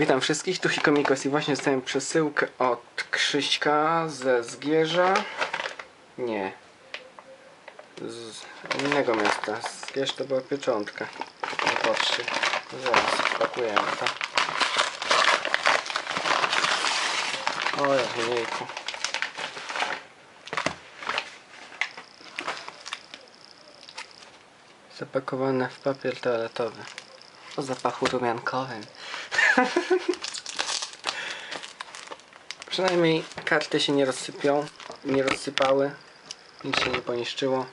Witam wszystkich, tu Hikomikos i właśnie dostałem przesyłkę od Krzyśka ze Zgierza. Nie. Z innego miasta. Zgierz to była pieczątka. No patrzcie. Zaraz pakujemy to. O jejku. Zapakowane w papier toaletowy. O zapachu rumiankowym. Przynajmniej karty się nie rozsypią, nie rozsypały, nic się nie poniszczyło.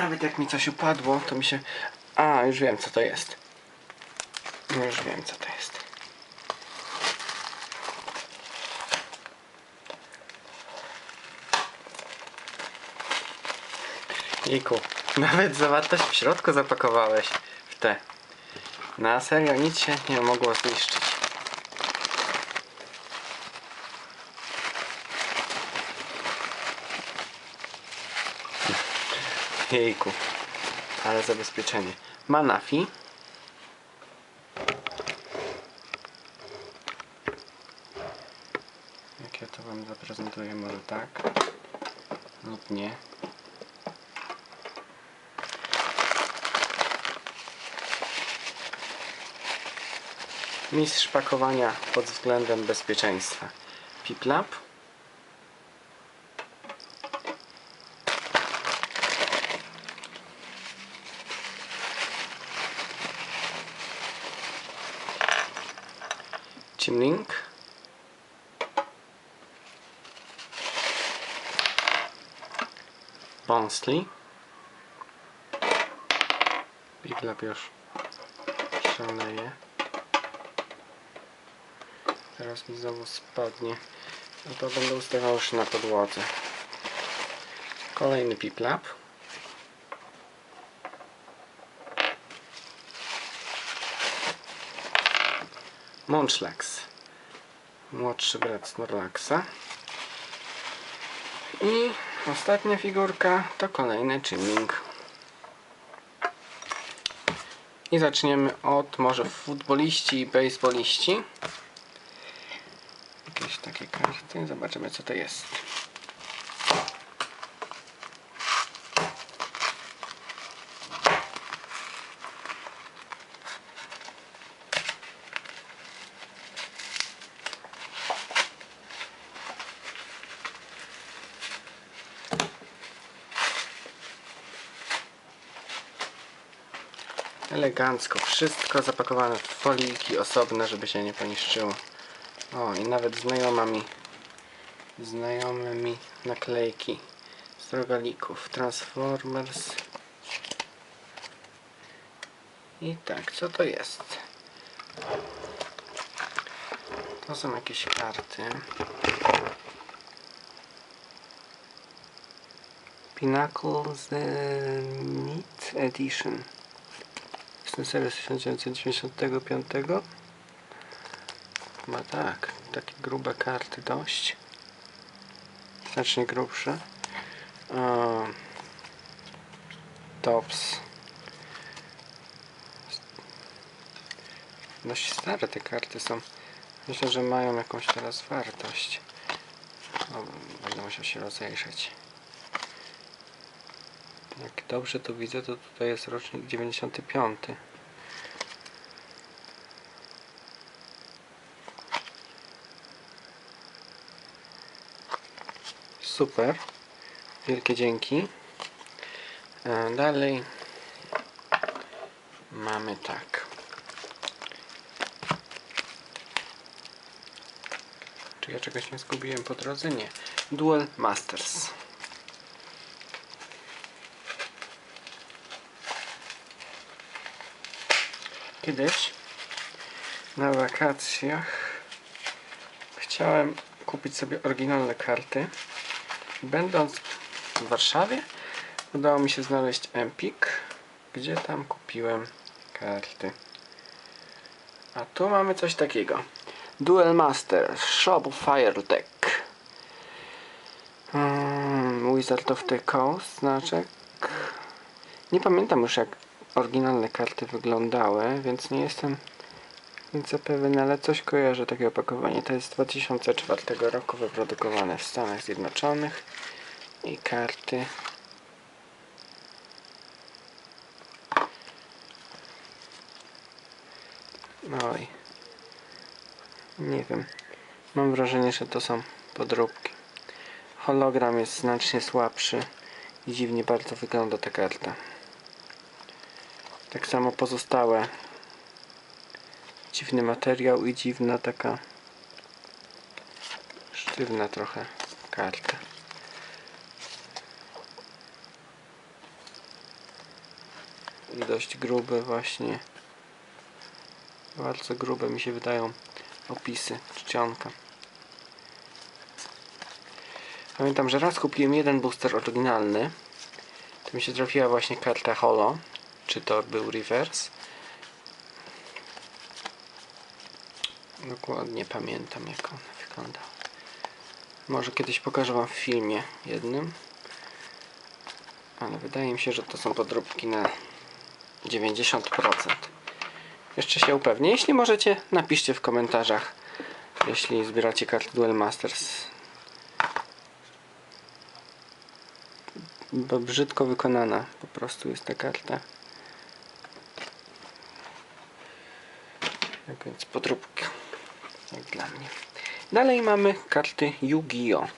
Nawet jak mi coś upadło, to mi się... A, już wiem co to jest. Już wiem co to jest. Jejku, nawet zawartość w środku zapakowałeś w te. Na serio nic się nie mogło zniszczyć. Jejku, ale zabezpieczenie. Manafi. Jak ja to wam zaprezentuję, może tak lub nie. Mistrz pakowania pod względem bezpieczeństwa. Piplap. Chimlink. Bonsley. Piglap już szaleje. Teraz mi znowu spadnie. No to będę ustawiał już na podłodze. Kolejny piplap. Munchlax. Młodszy brat Snorlaxa. I ostatnia figurka to kolejny Chimling. I zaczniemy od może futboliści i baseballiści. Jakieś takie karty. Zobaczymy co to jest. Elegancko. Wszystko zapakowane w foliki osobne, żeby się nie poniszczyło. O, i nawet znajoma mi znajome mi naklejki z rogalików. Transformers. I tak, co to jest? To są jakieś karty. Pinnacle Zenith Edition. Serio z 1995. Chyba tak. Takie grube karty dość. Znacznie grubsze. Tops. Dość stare te karty są. Myślę, że mają jakąś teraz wartość. Będę musiał się rozejrzeć. Jak dobrze to widzę, to tutaj jest rocznik 95. Super. Wielkie dzięki. E, Dalej mamy tak. Czy ja czegoś nie zgubiłem po drodze? Nie. Duel Masters. Kiedyś na wakacjach chciałem kupić sobie oryginalne karty. Będąc w Warszawie udało mi się znaleźć Empik Gdzie tam kupiłem karty? A tu mamy coś takiego. Duel Master Shop Fire Deck. Mm, Wizard of the Coast znaczek. Nie pamiętam już jak oryginalne karty wyglądały, więc nie jestem nieco pewien, ale coś kojarzę takie opakowanie. To jest z 2004 roku wyprodukowane w Stanach Zjednoczonych i karty Oj. Nie wiem. Mam wrażenie, że to są podróbki. Hologram jest znacznie słabszy i dziwnie bardzo wygląda ta karta. Tak samo pozostałe. Dziwny materiał i dziwna taka sztywna trochę karta. I dość grube właśnie. Bardzo grube mi się wydają opisy czcionka. Pamiętam, że raz kupiłem jeden booster oryginalny. To mi się trafiła właśnie karta holo. Czy to był reverse? Dokładnie pamiętam jak ona wygląda. Może kiedyś pokażę wam w filmie jednym. Ale wydaje mi się, że to są podróbki na 90%. Jeszcze się upewnię. Jeśli możecie, napiszcie w komentarzach, jeśli zbieracie karty Duel Masters. Bo brzydko wykonana po prostu jest ta karta. Tak więc podróbka. Jak dla mnie. Dalej mamy karty Yu-Gi-Oh!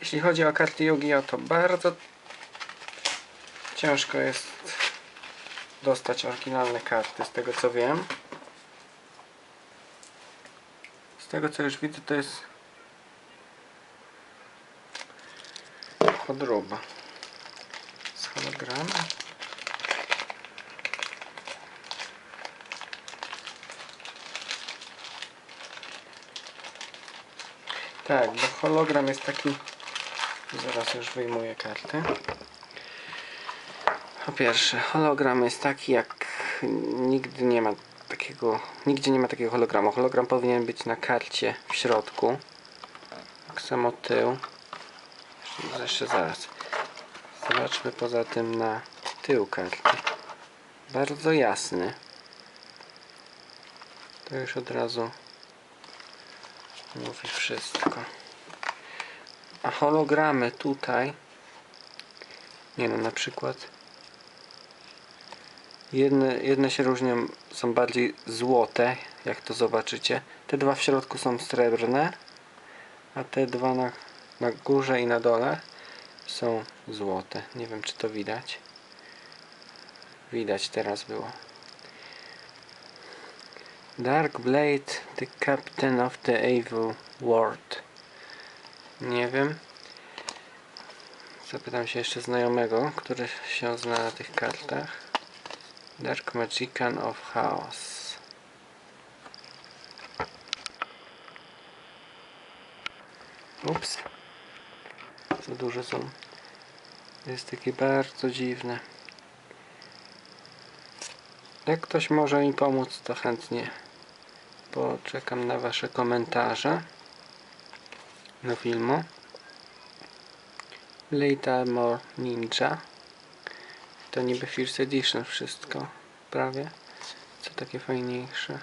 Jeśli chodzi o karty Yu-Gi-Oh! to bardzo ciężko jest dostać oryginalne karty, z tego co wiem. Z tego co już widzę to jest podróba z hologramem. Tak, bo hologram jest taki Zaraz już wyjmuję kartę. Po pierwsze, hologram jest taki jak nigdy nie ma takiego, nigdzie nie ma takiego hologramu. Hologram powinien być na karcie w środku. Tak samo tył. Jeszcze zaraz. Zobaczmy poza tym na tył karty. Bardzo jasny. To już od razu mówi wszystko. A hologramy tutaj nie no, na przykład jedne, jedne się różnią, są bardziej złote, jak to zobaczycie. Te dwa w środku są srebrne, a te dwa na, na górze i na dole są złote. Nie wiem, czy to widać. Widać teraz było. Dark Blade, the captain of the evil world. Nie wiem. Zapytam się jeszcze znajomego, który się zna na tych kartach. Dark Magician of Chaos. Ups. Za duże są. Jest takie bardzo dziwne. Jak ktoś może mi pomóc, to chętnie poczekam na Wasze komentarze do filmu. Late Armor Ninja. To niby First Edition wszystko. Prawie. Co takie fajniejsze.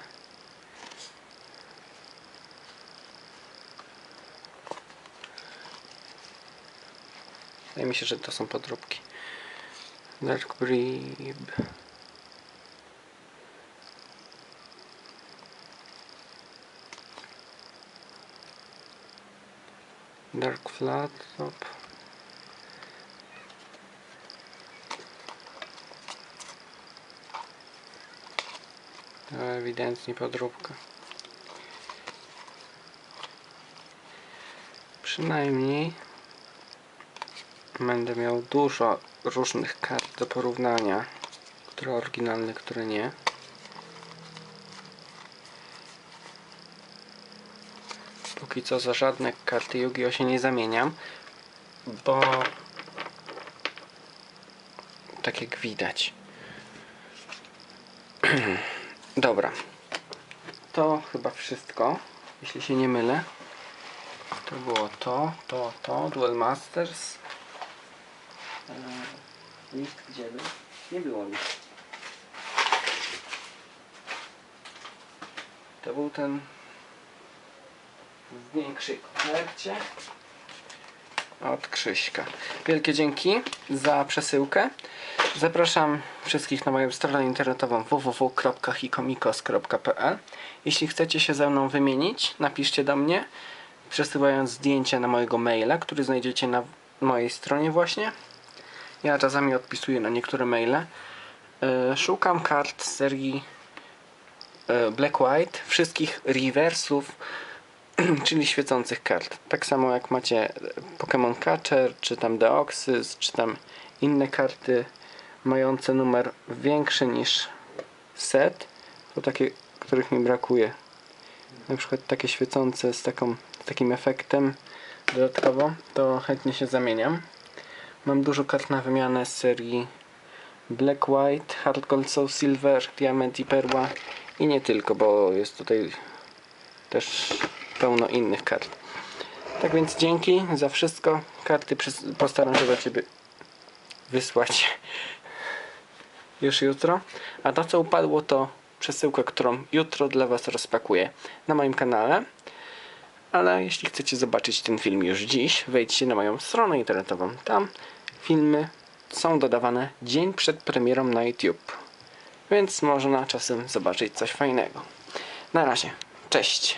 Wydaje mi się, że to są podróbki. Dark Brib. Dark Flat Top. Ewidentnie podróbka. Przynajmniej Będę miał dużo różnych kart do porównania. Które oryginalne, które nie. Póki co za żadne karty Yu-Gi-Oh się nie zamieniam, bo tak jak widać. Dobra. To chyba wszystko, jeśli się nie mylę. To było to, to, to, Duel Masters. Eee, list gdzie był? Nie było list. To był ten większy kopercie od Krzyśka. Wielkie dzięki za przesyłkę. Zapraszam wszystkich na moją stronę internetową www.hikomikos.pl Jeśli chcecie się ze mną wymienić, napiszcie do mnie przesyłając zdjęcia na mojego maila, który znajdziecie na mojej stronie właśnie. Ja czasami odpisuję na niektóre maile. E, Szukam kart serii e, Black White, wszystkich reversów, czyli świecących kart. Tak samo jak macie Pokémon Catcher, czy tam Deoxys, czy tam inne karty mające numer większy niż set, to takie, których mi brakuje. Na przykład takie świecące z, taką, z takim efektem dodatkowo, to chętnie się zamieniam. Mam dużo kart na wymianę z serii Black White, Hard Gold Soul Silver, Diament i Perła i nie tylko, bo jest tutaj też pełno innych kart. Tak więc dzięki za wszystko. Karty postaram się do Ciebie wysłać już jutro. A to co upadło to przesyłka, którą jutro dla Was rozpakuję na moim kanale. Ale jeśli chcecie zobaczyć ten film już dziś, wejdźcie na moją stronę internetową. Tam filmy są dodawane dzień przed premierą na YouTube. Więc można czasem zobaczyć coś fajnego. Na razie. Cześć.